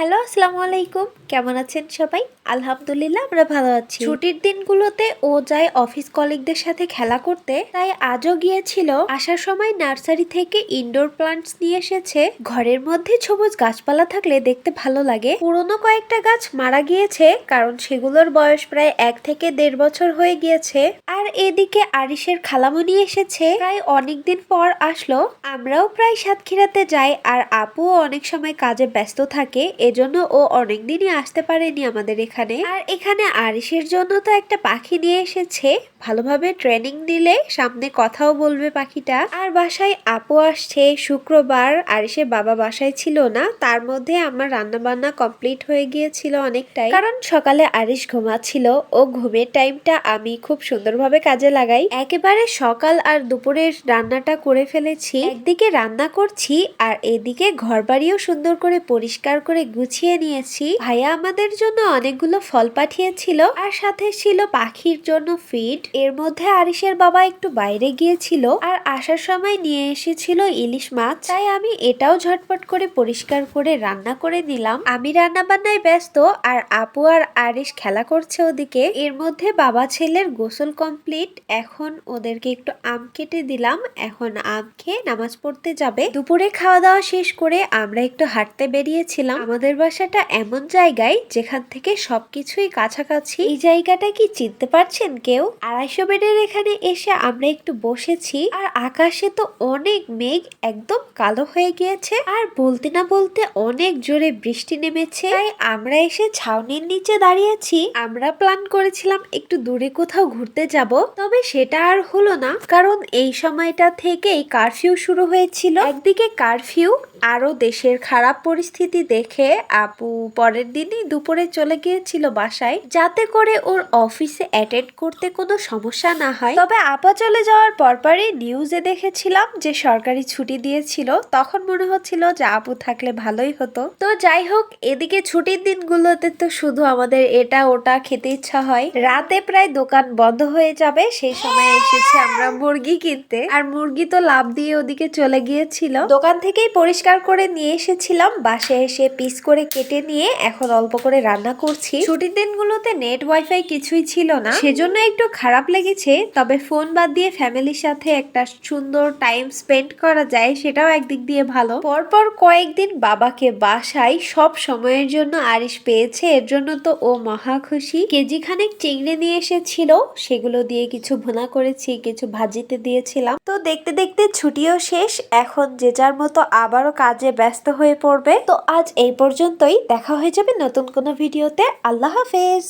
Hello আসসালামু আলাইকুম কেমন আছেন সবাই? আলহামদুলিল্লাহ, আমরা ভালো আছি। ছুটির দিনগুলোতে ও যায় অফিস কলিগদের সাথে খেলা করতে, তাই আজও গিয়েছিল। আসার সময় নার্সারি থেকে ইনডোর প্লান্টস নিয়ে এসেছে। ঘরের মধ্যে সবুজ গাছপালা থাকলে দেখতে ভালো লাগে। পুরনো কয়েকটা গাছ মারা গিয়েছে, কারণ সেগুলোর বয়স প্রায় এক থেকে দেড় বছর হয়ে গিয়েছে। আর এদিকে আরিসের খালামণি এসেছে, প্রায় অনেকদিন পর আসলো। আমরাও প্রায় সাতক্ষীরাতে যাই, আর আপুও অনেক সময় কাজে ব্যস্ত থাকে এজন্য ও অনেকদিনই আসতে পারেনি আমাদের এখানে। আর এখানে আরিসের জন্য তো একটা পাখি নিয়ে এসেছে। ভালোভাবে ট্রেনিং দিলে সামনে কথাও বলবে পাখিটা। আর বাসায় আপু আসছে। শুক্রবার আরিসের বাবা বাসায় ছিল না। তার মধ্যে আমার রান্না বান্না কমপ্লিট হয়ে গিয়েছিল অনেকটাই। কারণ সকালে আরিস ঘুমাচ্ছিল। ও ঘুমের টাইমটা আমি খুব সুন্দরভাবে কাজে লাগাই। একেবারে সকাল আর দুপুরের রান্নাটা করে ফেলেছি। একদিকে রান্না করছি আর এদিকে ঘর বাড়িও সুন্দর করে পরিষ্কার করে গুছিয়ে নিয়েছি। ভাইয়া আমাদের জন্য অনেকগুলো ফল পাঠিয়েছিল আর সাথে ছিল পাখির জন্য ফিড। এর মধ্যে আরিসের বাবা একটু বাইরে গিয়েছিল আর আসার সময় নিয়ে এসেছিল ইলিশ মাছ। তাই আমি এটাও ঝটপট করে পরিষ্কার করে রান্না করে নিলাম। আমি রান্না বান্নায় ব্যস্ত আর আপু আর আরিস খেলা করছে ওদিকে। এর মধ্যে বাবা ছেলের গোসল কমপ্লিট। এখন ওদেরকে একটু আম কেটে দিলাম। এখন আম খেয়ে নামাজ পড়তে যাবে। দুপুরে খাওয়া দাওয়া শেষ করে আমরা একটু হাঁটতে বেরিয়েছিলাম। আমাদের বাসাটা এমন জায়গায় যেখান থেকে সবকিছুই কাছাকাছি। এই জায়গাটা কি চিনতে পারছেন কেউ? আড়াইশো বেডের এখানে এসে আমরা একটু বসেছি, আর আকাশে তো অনেক মেঘ একদম কালো হয়ে গিয়েছে, আর বলতে না বলতে অনেক জোরে বৃষ্টি নেমেছে। তাই আমরা এসে ছাউনির নিচে দাঁড়িয়েছি। আমরা প্ল্যান করেছিলাম একটু দূরে কোথাও ঘুরতে যাব, তবে সেটা আর হলো না, কারণ এই সময়টা থেকেই কারফিউ শুরু হয়েছিল। একদিকে কারফিউ আরও দেশের খারাপ পরিস্থিতি দেখে আপু পরের দিনই দুপুরে চলে গিয়েছিল বাসায়। যাতে করে ওর অফিসে অ্যাটেন্ড করতে কোনো সমস্যা না হয়। তবে আপা চলে যাওয়ার পরপরই নিউজে দেখেছিলাম যে সরকারি ছুটি দিয়েছিল। তখন মনে হচ্ছিল যে আপু থাকলে ভালোই হতো। তো যাই হোক, এদিকে ছুটির দিনগুলোতে তো শুধু আমাদের এটা ওটা খেতে ইচ্ছা হয়। রাতে প্রায় দোকান বন্ধ হয়ে যাবে, সেই সময় এসেছে আমরা মুরগি কিনতে। আর মুরগি তো লাভ দিয়ে ওদিকে চলে গিয়েছিল। দোকান থেকেই পরিষ্কার করে নিয়ে এসেছিলাম। বাসে এসে পিস করে কেটে নিয়ে এখন অল্প করে রান্না করছি। ছুটির দিনগুলোতে নেট ওয়াইফাই কিছুই ছিল না। সেজন্য একটু খারাপ লেগেছে, তবে ফোন বাদ দিয়ে ফ্যামিলির সাথে একটা সুন্দর টাইম স্পেন্ড করা যায়, সেটাও একদিক দিয়ে ভালো। পরপর কয়েকদিন বাবাকে বাসায় সব সময়ের জন্য আরিশ পেয়েছে, এর জন্য তো ও মহা খুশি। কেজি খানেক চিংড়ি নিয়ে এসেছিল, সেগুলো দিয়ে কিছু ভুনা করেছি, কিছু ভাজিতে দিয়েছিলাম। তো দেখতে দেখতে ছুটিও শেষ, এখন যে যার মতো আবারও কাজে ব্যস্ত হয়ে পড়বে। তো আজ এই পর্যন্তই দেখা হয়ে যাবে নতুন কোনো ভিডিওতে। আল্লাহ হাফেজ।